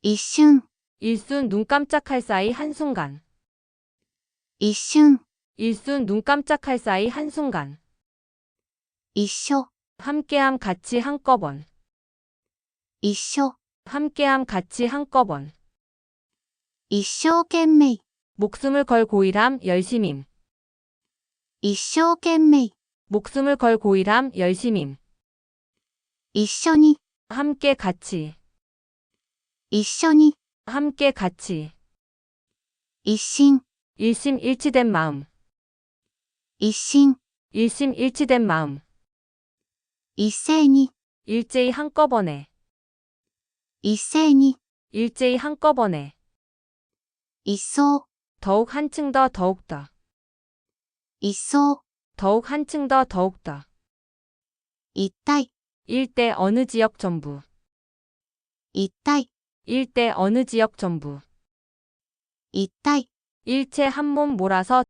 一瞬、 일순 눈 깜짝할 사이 한순간. 一瞬、 일순 눈 깜짝할 사이 한순간. 一緒、 함께함 같이 한꺼번. 一緒、 함께함 같이 한꺼번. 一生懸命、 목숨을 걸 고일함 열심임. 一生懸命、 목숨을 걸 고일함 열심임. 一緒に、 함께 같이. 一緒に、 함께 같이. 一心、 일심 일치된 마음. 一心、 일심 일치된 마음. 一斉に、 일제히 한꺼번에. 一斉に、 일제히 한꺼번에. 一層、 더욱 한층 더 더욱 더. 一層、 더욱 한층 더 더욱 더. 一体、 일대 어느 지역 전부. 一体、 일대 어느 지역 전부. 一体、 일체 한 몸 몰아서